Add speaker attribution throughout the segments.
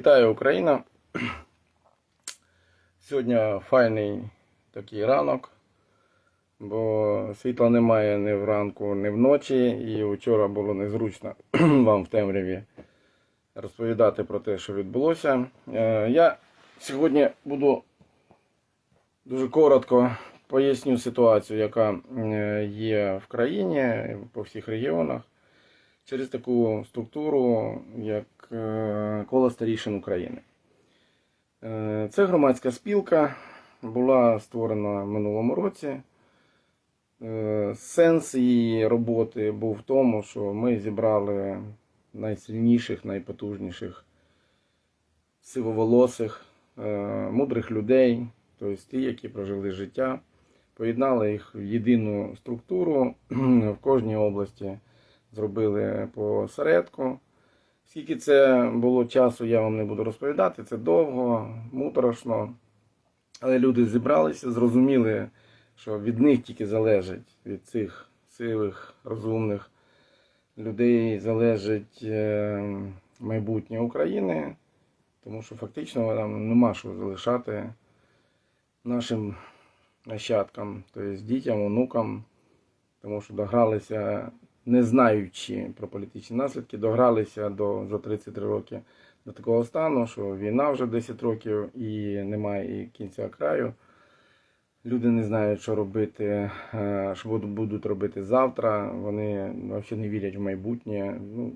Speaker 1: Вітаю Україна. Сьогодні файний такий ранок, бо світла немає ні вранку, ні вночі, і вчора було незручно вам в темряві розповідати про те, що відбулося. Е, Я сьогодні буду дуже коротко поясню ситуацію, яка е, є в країні по всіх регіонах через таку структуру, як е, коло старішин України. Е, Це громадська спілка, була створена в минулому році. Е, Сенс її роботи був в тому, що ми зібрали найсильніших, найпотужніших сивоволосих, мудрих людей, тобто ті, які прожили життя, поєднали їх в єдину структуру в кожній області зробили по середку. Скільки це було часу, я вам не буду розповідати. Це довго, муторошно. Але люди зібралися, зрозуміли, що від них тільки залежить, від цих сивих, розумних людей залежить е, майбутнє України, тому що фактично там нема що залишати нашим нащадкам, тобто дітям, онукам, тому що догралися не знаючи про політичні наслідки, догралися до, за 33 роки до такого стану, що війна вже 10 років і немає і кінця краю. Люди не знають, що робити, е, що будуть- робити завтра. Вони взагалі не вірять в майбутнє. Ну,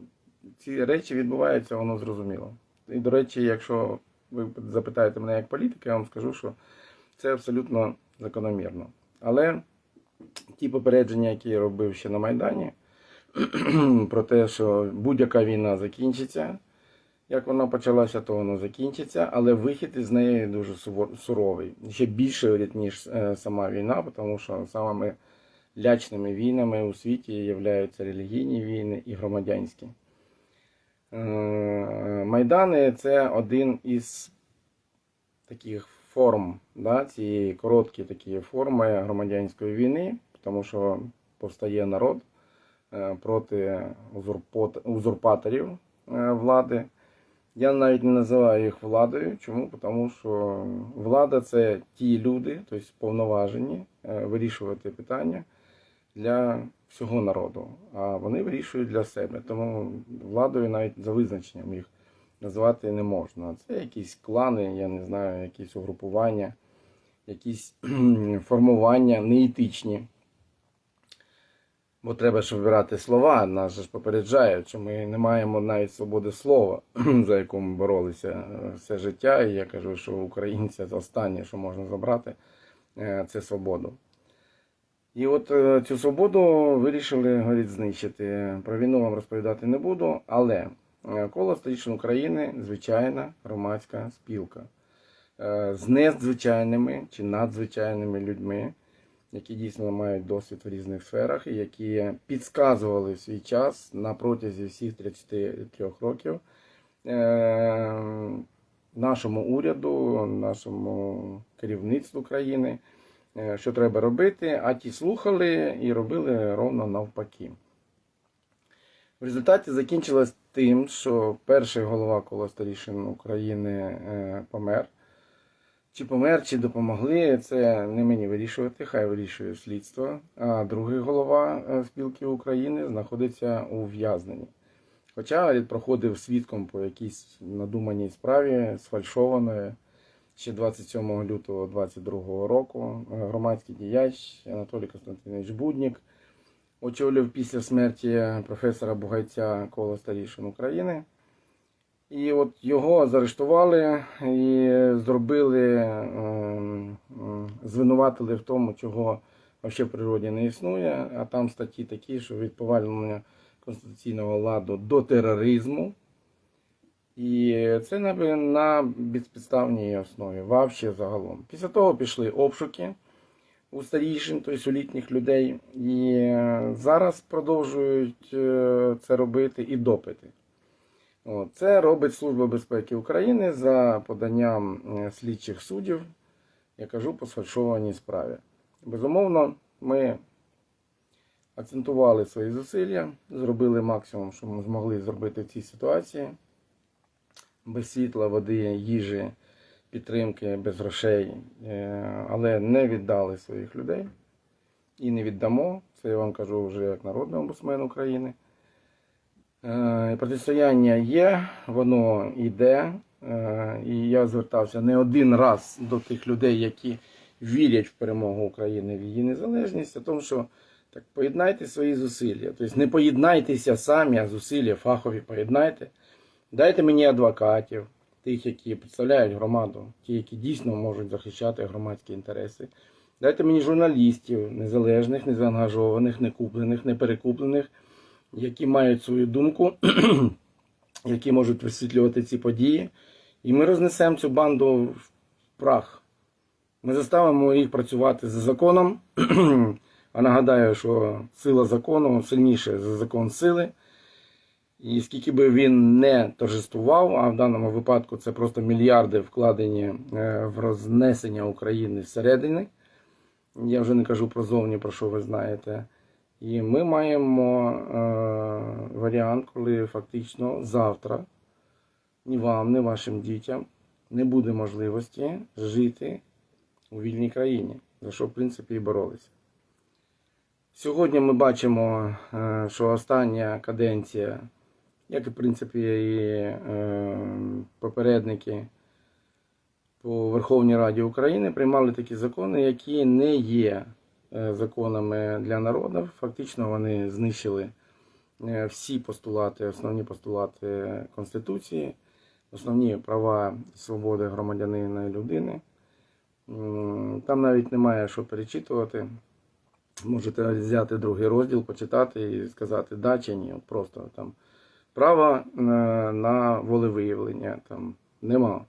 Speaker 1: ці речі відбуваються, воно зрозуміло. І, до речі, якщо ви запитаєте мене як політика, я вам скажу, що це абсолютно закономірно. Але ті попередження, які я робив ще на Майдані, про те, що будь-яка війна закінчиться. Як вона почалася, то воно закінчиться, але вихід із неї дуже суровий. Ще більше, ніж е, сама війна, тому що самими лячними війнами у світі являються релігійні війни і громадянські. Е, Майдани це один із таких форм, да, цієї короткі такі форми громадянської війни, тому що повстає народ проти узурпаторів е, влади. Я навіть не називаю їх владою. Чому? Тому що влада це ті люди, тобто повноважені е, вирішувати питання для всього народу. А вони вирішують для себе. Тому владою навіть за визначенням їх назвати не можна. Це якісь клани, я не знаю, якісь угрупування, якісь формування неетичні. Бо треба ж вибирати слова, нас ж попереджають, що ми не маємо навіть свободи слова, за яку ми боролися е, все життя. І я кажу, що українця це останнє, що можна забрати, е, це свободу. І от е, цю свободу вирішили говорить, знищити. Про війну вам розповідати не буду, але коло старішин України звичайна громадська спілка з незвичайними чи надзвичайними людьми які дійсно мають досвід в різних сферах і які підказували свій час на протязі всіх 33 років е, нашому уряду, нашому керівництву країни, е, що треба робити, а ті слухали і робили ровно навпаки. В результаті закінчилось тим, що перший голова коло старішин України е, помер. Чи помер, чи допомогли, це не мені вирішувати, хай вирішує слідство. А другий голова е, спілки України знаходиться у ув'язненні. Хоча він проходив свідком по якійсь надуманій справі, сфальшованої ще 27 лютого 2022 року. Е, Громадський діяч Анатолій Константинович Буднік очолював після смерті професора Бугайця коло старішин України. І от його заарештували і зробили, ем, ем, звинуватили в тому, чого взагалі в природі не існує. А там статті такі, що від повалення конституційного ладу до тероризму. І це на, безпідставній основі, вообще загалом. Після того пішли обшуки у старішин, тобто у літніх людей. І е, зараз продовжують е, це робити і допити. Це робить Служба безпеки України за поданням е, слідчих суддів, я кажу, по сфальшованій справі. Безумовно, ми акцентували свої зусилля, зробили максимум, що ми змогли зробити в цій ситуації. без світла, води, їжі, підтримки, без грошей, е, але не віддали своїх людей і не віддамо. Це я вам кажу вже як народний омбудсмен України. Е, Протистояння є, воно йде. Е, І я звертався не один раз до тих людей, які вірять в перемогу України в її незалежність, а тому, що так поєднайте свої зусилля. Тобто не поєднайтеся самі, а зусилля фахові поєднайте. Дайте мені адвокатів, тих, які представляють громаду, ті, які дійсно можуть захищати громадські інтереси. Дайте мені журналістів незалежних, незаангажованих, не перекуплених, які мають свою думку, які можуть висвітлювати ці події. І ми рознесемо цю банду в прах. Ми заставимо їх працювати за законом. А нагадаю, що сила закону сильніша за закон сили. І скільки би він не торжествував, а в даному випадку це просто мільярди вкладені е, в рознесення України зсередини. Я вже не кажу про зовні, про що ви знаєте. І ми маємо е, варіант, коли фактично завтра ні вам, ні вашим дітям не буде можливості жити у вільній країні, за що в принципі і боролися. Сьогодні ми бачимо, е, що остання каденція, як і в принципі і е, попередники по Верховній Раді України приймали такі закони, які не є законами для народу. Фактично вони знищили е, всі постулати, основні постулати Конституції, основні права і свободи громадянина і людини. Там навіть немає що перечитувати. Можете взяти другий розділ, почитати і сказати да чи ні. Просто там право е, на волевиявлення там нема.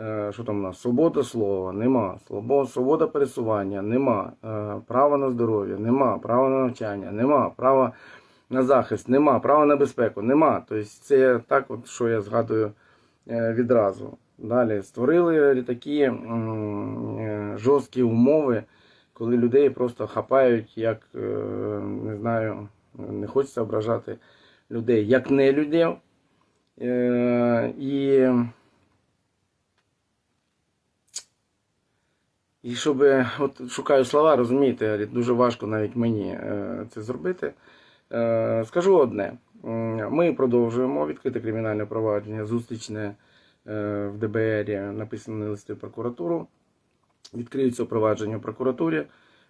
Speaker 1: Е, Що там у нас? Свобода слова, нема. Свобода пересування, нема. Е, Право на здоров'я, нема. Право на навчання, нема. Право на захист, нема. Право на безпеку, нема. Тобто це так, от, що я згадую е, відразу. Далі створили такі жорсткі умови, коли людей просто хапають, як не знаю, не хочеться ображати людей, як не людей. І І щоб, от шукаю слова, розумієте, дуже важко навіть мені е, це зробити. Е, Скажу одне: ми продовжуємо відкрите кримінальне провадження, зустрічне е, в ДБР, написані листи в прокуратуру. Відкриються провадження в прокуратурі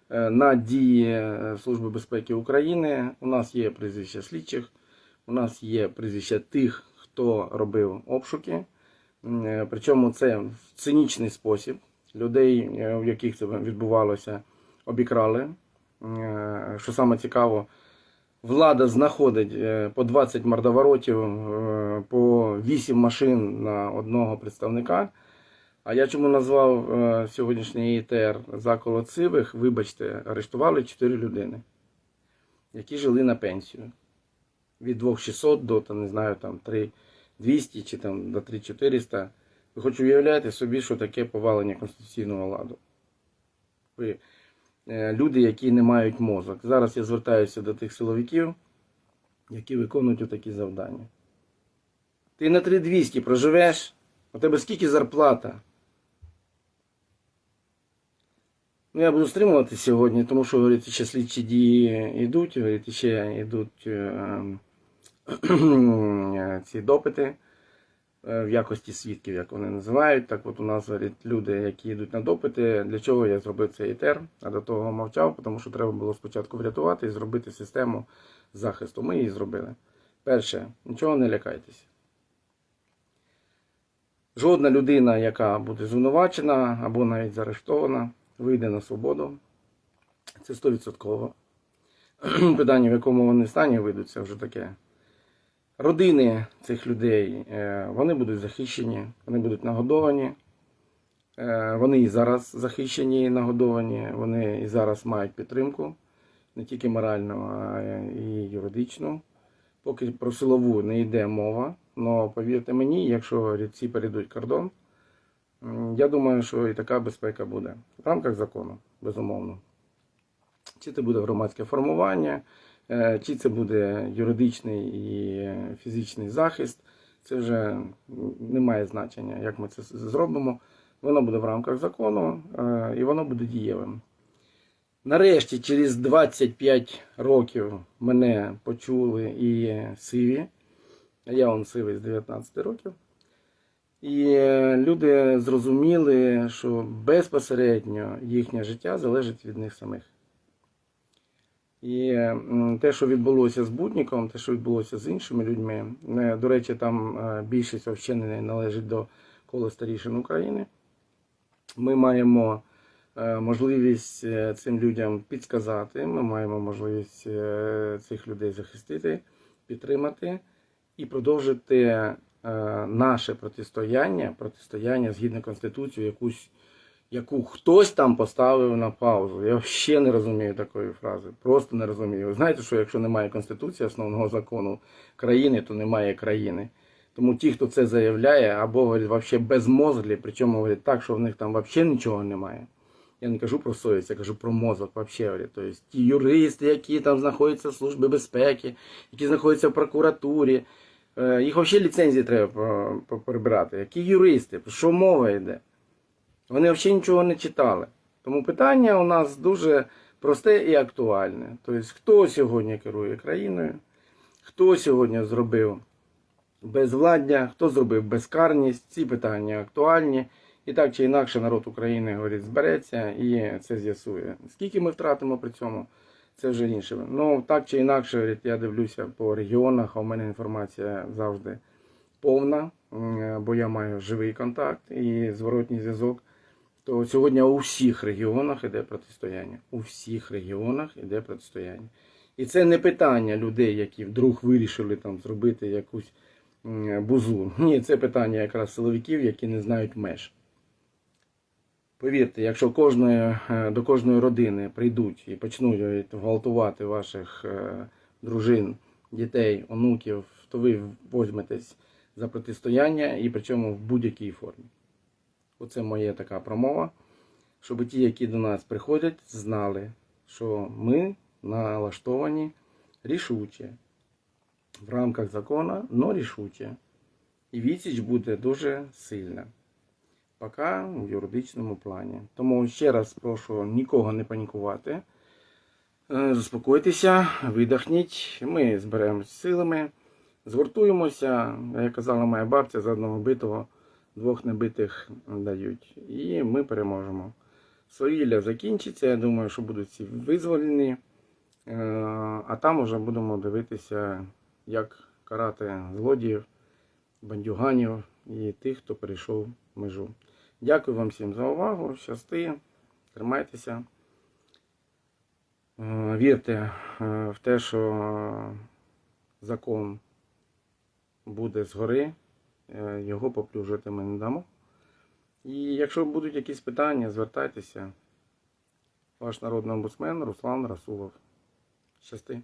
Speaker 1: е, на дії е, Служби безпеки України. У нас є прізвища слідчих, у нас є прізвища тих, хто робив обшуки. Е, Причому це в цинічний спосіб. Людей, е, в яких це відбувалося, обікрали. Е, Що саме цікаво, влада знаходить е, по 20 мордоворотів, по 8 машин на одного представника. А я чому назвав сьогоднішній ІТР заколот сивих, вибачте, арештували 4 людини, які жили на пенсію. Від 2600 до там, не знаю, там 3200 чи там до 3400. Ви хоч уявляєте собі, що таке повалення конституційного ладу. Ви, е, люди, які не мають мозок. Зараз я звертаюся до тих силовиків, які виконують такі завдання. Ти на 3200 проживеш, у тебе скільки зарплата? Ну, я буду стримувати сьогодні, тому що говорить, ще слідчі дії йдуть, говорить, ще йдуть е, е, ці допити в якості свідків, як вони називають. Так от у нас люди, які йдуть на допити, для чого я зробив цей ІТЕР, а до того мовчав, тому що треба було спочатку врятувати і зробити систему захисту. Ми її зробили. Перше, нічого не лякайтеся. Жодна людина, яка буде звинувачена або навіть заарештована, вийде на свободу. Це 100%. Питання, в якому вони стані вийдуть, це вже таке. Родини цих людей е, вони будуть захищені, вони будуть нагодовані. Е, Вони і зараз захищені і нагодовані, вони і зараз мають підтримку, не тільки моральну, а і юридичну. Поки про силову не йде мова, але повірте мені, якщо рідці перейдуть кордон, я думаю, що і така безпека буде в рамках закону, безумовно. Чи це буде громадське формування, чи це буде юридичний і е, фізичний захист Це вже не має значення, як ми це зробимо. Воно буде в рамках закону е, і воно буде дієвим. Нарешті, через 25 років мене почули і сиві. Я он сивий з 19 років. І е, люди зрозуміли, що безпосередньо їхнє життя залежить від них самих. І те, що відбулося з Бутніком, те, що відбулося з іншими людьми, е, до речі, там е, більшість не належить до кола старішин України. Ми маємо е, можливість цим людям підсказати, ми маємо можливість цих людей захистити, підтримати і продовжити наше протистояння, протистояння згідно Конституції, якусь, яку хтось там поставив на паузу. Я взагалі не розумію такої фрази. Просто не розумію. Ви знаєте, що якщо немає Конституції, основного закону країни, то немає країни. Тому ті, хто це заявляє, або говорять безмозглі, причому говорять так, що в них там взагалі нічого немає. Я не кажу про совість, я кажу про мозок взагалі. Тобто ті юристи, які там знаходяться в Службі безпеки, які знаходяться в прокуратурі, е, їх взагалі ліцензії треба прибирати. Які юристи? Про що мова йде? Вони взагалі нічого не читали. Тому питання у нас дуже просте і актуальне. Тобто, хто сьогодні керує країною, хто сьогодні зробив безвладдя, хто зробив безкарність, ці питання актуальні. І так чи інакше народ України говорить, збереться і це з'ясує. Скільки ми втратимо при цьому, це вже інше. Ну так чи інакше, говорить, я дивлюся по регіонах, а у мене інформація завжди повна, бо я маю живий контакт і зворотній зв'язок. То сьогодні у всіх регіонах іде протистояння. У всіх регіонах іде протистояння. І це не питання людей, які вдруг вирішили там зробити якусь бузу. Ні, це питання якраз силовиків, які не знають меж. Повірте, якщо кожної, е, до кожної родини прийдуть і почнуть гвалтувати ваших е, дружин, дітей, онуків, то ви візьметесь за протистояння і причому в будь-якій формі. Оце моя така промова, щоб ті, які до нас приходять, знали, що ми налаштовані рішуче в рамках закону, але рішуче. І відсіч буде дуже сильна. Поки в юридичному плані. Тому ще раз прошу нікого не панікувати. Е, Заспокойтеся, видихніть. Ми зберемося силами, згуртуємося. Як казала моя бабця, за одного битого двох небитих дають. І ми переможемо. Свавілля закінчиться. Я думаю, що будуть всі визволені. Е, А там вже будемо дивитися, як карати злодіїв, бандюганів і тих, хто перейшов межу. Дякую вам всім за увагу. Щасти, тримайтеся. Е, Вірте е, в те, що закон буде згори, його поплюжити ми не дамо. І якщо будуть якісь питання, звертайтеся. Ваш народний омбудсмен Руслан Расулов. Щасти.